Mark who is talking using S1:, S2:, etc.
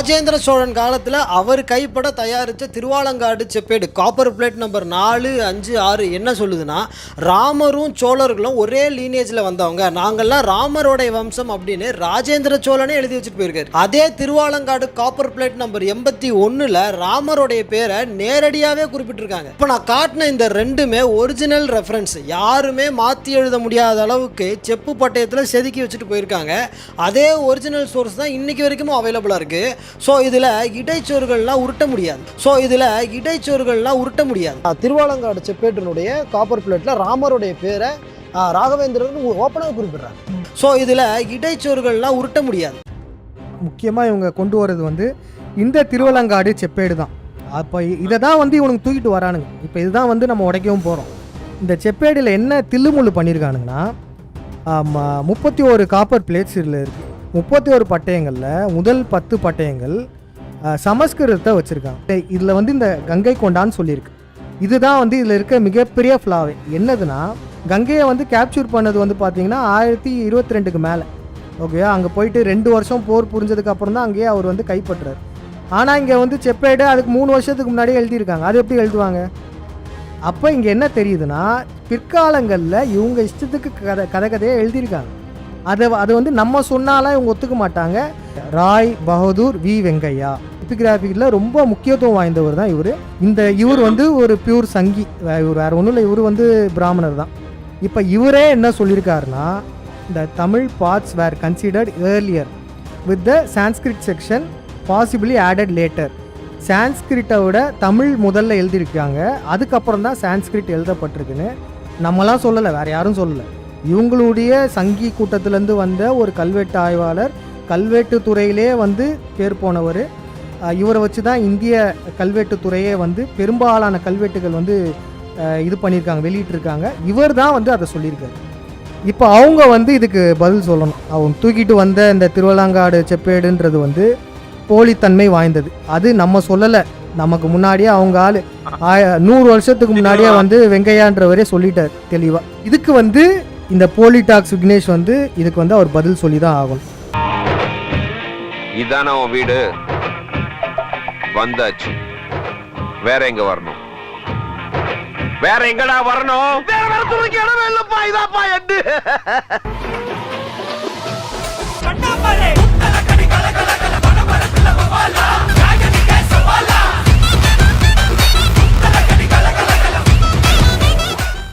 S1: ராஜேந்திர சோழன் காலத்தில் அவர் கைப்பட தயாரித்த திருவாலங்காடு செப்பேடு காப்பர் பிளேட் நம்பர் நாலு அஞ்சு ஆறு என்ன சொல்லுதுன்னா ராமரும் சோழர்களும் ஒரே லீனேஜில் வந்தவங்க. நாங்கள்லாம் ராமரோடைய வம்சம் அப்படின்னு ராஜேந்திர சோழனே எழுதி வச்சுட்டு போயிருக்காரு. அதே திருவாலங்காடு காப்பர் பிளேட் நம்பர் எண்பத்தி ஒன்றில் ராமருடைய பேரை நேரடியாகவே குறிப்பிட்டிருக்காங்க. இப்போ நான் காட்டின இந்த ரெண்டுமே ஒரிஜினல் ரெஃபரன்ஸ் யாருமே மாற்றி எழுத முடியாத அளவுக்கு செப்பு பட்டயத்தில் செதுக்கி வச்சுட்டு போயிருக்காங்க. அதே ஒரிஜினல் சோர்ஸ் தான் இன்னைக்கு வரைக்கும் அவைலபிளாக இருக்குது ஸோ இதில் இடைச்சோறுகள்லாம் உருட்ட முடியாது. ஸோ இதில் இடைச்சோறுகள்லாம் உருட்ட முடியாது. திருவாலங்காடு செப்பேட்டினுடைய காப்பர் பிளேட்டில் ராமருடைய பேரை ராகவேந்திரன் ஓப்பனாக குறிப்பிடுறாங்க ஸோ இதில் இடைச்சோறுகள்லாம் உருட்ட முடியாது.
S2: முக்கியமாக இவங்க கொண்டு வர்றது வந்து இந்த திருவலங்காடு செப்பேடு தான். அப்போ இதை தான் வந்து இவனுக்கு தூக்கிட்டு வரானுங்க. இப்போ இதுதான் வந்து நம்ம உடைக்கவும் போகிறோம் இந்த செப்பேடில் என்ன தில்லுமுள்ளு பண்ணியிருக்கானுங்கன்னா முப்பத்தி ஒரு காப்பர் பிளேட்ஸ் இதில் இருக்குது முப்பத்தி ஒரு பட்டயங்களில் முதல் பத்து பட்டயங்கள் சமஸ்கிருதத்தை வச்சுருக்காங்க. இதில் வந்து இந்த கங்கை கொண்டான்னு சொல்லியிருக்கு. இதுதான் வந்து இதில் இருக்க மிகப்பெரிய ஃப்ளாவே என்னதுன்னா கங்கையை வந்து கேப்சர் பண்ணது வந்து பார்த்தீங்கன்னா ஆயிரத்தி இருபத்தி ரெண்டுக்கு மேலே. ஓகே அங்கே போயிட்டு ரெண்டு வருஷம் போர் புரிஞ்சதுக்கு அப்புறம் தான் அங்கேயே அவர் வந்து கைப்பற்றுறாரு ஆனால் இங்கே வந்து செப்பேடு அதுக்கு மூணு வருஷத்துக்கு முன்னாடியே எழுதியிருக்காங்க. அது எப்படி எழுதுவாங்க? அப்போ இங்கே என்ன தெரியுதுன்னா பிற்காலங்களில் இவங்க இஷ்டத்துக்கு கதை கதை கதையை எழுதியிருக்காங்க. அதை அது வந்து நம்ம சொன்னாலாம் இவங்க ஒத்துக்க மாட்டாங்க. ராய் பகதூர் வி. வெங்கையா. எபிகிராஃபிக்கில் ரொம்ப முக்கியத்துவம் வாய்ந்தவர் தான் இவர். இந்த இவர் வந்து ஒரு பியூர் சங்கி. இவர் வேறு ஒன்றும் இல்லை இவர் வந்து பிராமணர் தான். இப்போ இவரே என்ன சொல்லியிருக்காருன்னா இந்த Tamil parts were considered earlier with the Sanskrit section possibly added later சான்ஸ்கிரிட்டை விட தமிழ் முதல்ல எழுதியிருக்காங்க. அதுக்கப்புறம் தான் சான்ஸ்கிரிட் எழுதப்பட்டிருக்குன்னு நம்மலாம் சொல்லலை வேறு யாரும் சொல்லலை. இவங்களுடைய சங்கி கூட்டத்திலேருந்து வந்த ஒரு கல்வெட்டு ஆய்வாளர் கல்வெட்டு துறையிலே வந்து பேர் போனவர். இவரை வச்சு தான் இந்திய கல்வெட்டு துறையே வந்து பெரும்பாலான கல்வெட்டுகள் வந்து இது பண்ணியிருக்காங்க வெளியிட்டிருக்காங்க. இவர் தான் வந்து அதை சொல்லியிருக்காரு. இப்போ அவங்க வந்து இதுக்கு பதில் சொல்லணும். அவங்க தூக்கிட்டு வந்த இந்த திருவள்ளாங்காடு செப்பேடுன்றது வந்து போலித்தன்மை வாய்ந்தது. அது நம்ம சொல்லலை. நமக்கு முன்னாடியே அவங்க ஆள். ஆய- நூறு வருஷத்துக்கு முன்னாடியே வந்து வெங்கையான்றவரே சொல்லிட்டார் தெளிவாக இதுக்கு வந்து இந்த போலிடாக்ஸ் விக்னேஷ் வந்து இதுக்கு வந்து அவர் பதில் சொல்லி தான் ஆகும்
S3: இதான உன் வீடு? வந்தாச்சு. வேற எங்க வரணும்? வேற எங்கடா வரணும்? வேற வரத்துக்கு இடமே இல்லப்பா. இதாப்பா எட்டு.